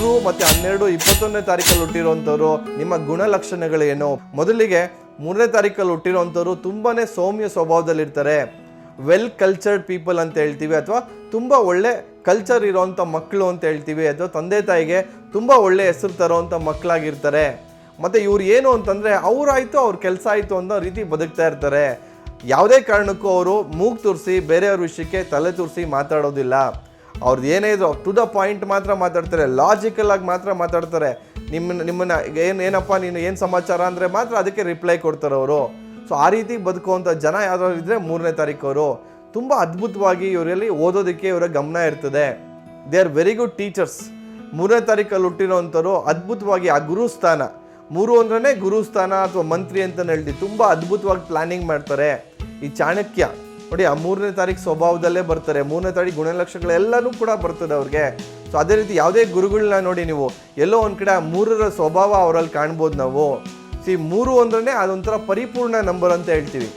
ಮೂರು ಮತ್ತು ಹನ್ನೆರಡು ಇಪ್ಪತ್ತೊಂದನೇ ತಾರೀಕಲ್ಲಿ ಹುಟ್ಟಿರುವಂಥವ್ರು, ನಿಮ್ಮ ಗುಣಲಕ್ಷಣಗಳೇನು ಮೊದಲಿಗೆ ಮೂರನೇ ತಾರೀಕಲ್ಲಿ ಹುಟ್ಟಿರುವಂಥವ್ರು ತುಂಬಾ ಸೌಮ್ಯ ಸ್ವಭಾವದಲ್ಲಿರ್ತಾರೆ. ವೆಲ್ ಕಲ್ಚರ್ಡ್ ಪೀಪಲ್ ಅಂತ ಹೇಳ್ತೀವಿ, ಅಥವಾ ತುಂಬ ಒಳ್ಳೆ ಕಲ್ಚರ್ ಇರೋವಂಥ ಮಕ್ಕಳು ಅಂತ ಹೇಳ್ತೀವಿ, ಅಥವಾ ತಂದೆ ತಾಯಿಗೆ ತುಂಬ ಒಳ್ಳೆ ಹೆಸರು ತರೋವಂಥ ಮಕ್ಕಳಾಗಿರ್ತಾರೆ ಮತ್ತು ಇವ್ರು ಏನು ಅಂತಂದರೆ, ಅವರಾಯಿತು, ಅವ್ರ ಕೆಲಸ ಆಯಿತು ಅನ್ನೋ ರೀತಿ ಬದುಕ್ತಾ ಇರ್ತಾರೆ. ಯಾವುದೇ ಕಾರಣಕ್ಕೂ ಅವರು ಮೂಗು ತುರ್ಸಿ, ಬೇರೆಯವ್ರ ವಿಷಯಕ್ಕೆ ತಲೆ ತುರ್ಸಿ ಮಾತಾಡೋದಿಲ್ಲ. ಅವ್ರದ್ದು ಏನೇ ಇದ್ರು ಟು ದ ಪಾಯಿಂಟ್ ಮಾತ್ರ ಮಾತಾಡ್ತಾರೆ ಲಾಜಿಕಲ್ ಆಗಿ ಮಾತ್ರ ಮಾತಾಡ್ತಾರೆ. ನಿಮ್ಮನ್ನ ನಿಮ್ಮನ್ನ ಏನು, ಏನಪ್ಪ ನೀನು, ಏನು ಸಮಾಚಾರ ಅಂದರೆ ಮಾತ್ರ ಅದಕ್ಕೆ ರಿಪ್ಲೈ ಕೊಡ್ತಾರೆ ಅವರು. ಸೊ ಆ ರೀತಿ ಬದುಕುವಂಥ ಜನ ಯಾವ್ದಾದ್ರು ಇದ್ದರೆ ಮೂರನೇ ತಾರೀಕು ಅವರು. ತುಂಬ ಅದ್ಭುತವಾಗಿ ಇವರಲ್ಲಿ ಓದೋದಕ್ಕೆ ಇವರ ಗಮನ ಇರ್ತದೆ. They are very good teachers ಮೂರನೇ ತಾರೀಕಲ್ಲಿ ಹುಟ್ಟಿರೋವಂಥವ್ರು ಅದ್ಭುತವಾಗಿ ಆ ಗುರುಸ್ಥಾನ ಮೂರು ಅಂದ್ರೆ ಗುರುಸ್ಥಾನ ಅಥವಾ ಮಂತ್ರಿ ಅಂತ ಹೇಳ್ತೀವಿ ತುಂಬ ಅದ್ಭುತವಾಗಿ ಪ್ಲಾನಿಂಗ್ ಮಾಡ್ತಾರೆ. ಈ ಚಾಣಕ್ಯ ನೋಡಿ, ಆ ಮೂರನೇ ತಾರೀಕು ಸ್ವಭಾವದಲ್ಲೇ ಬರ್ತಾರೆ. ಮೂರನೇ ತಾರೀಕು ಗುಣಲಕ್ಷಣಗಳೆಲ್ಲನೂ ಕೂಡ ಬರ್ತದೆ ಅವ್ರಿಗೆ. ಸೊ ಅದೇ ರೀತಿ ಯಾವುದೇ ಗುರುಗಳನ್ನ ನೋಡಿ ನೀವು, ಎಲ್ಲೋ ಒಂದು ಕಡೆ ಮೂರರ ಸ್ವಭಾವ ಅವರಲ್ಲಿ ಕಾಣ್ಬೋದು ನಾವು. ಸಿ ಮೂರು ಅಂದ್ರೆ ಅದೊಂಥರ ಪರಿಪೂರ್ಣ ನಂಬರ್ ಅಂತ ಹೇಳ್ತೀವಿ.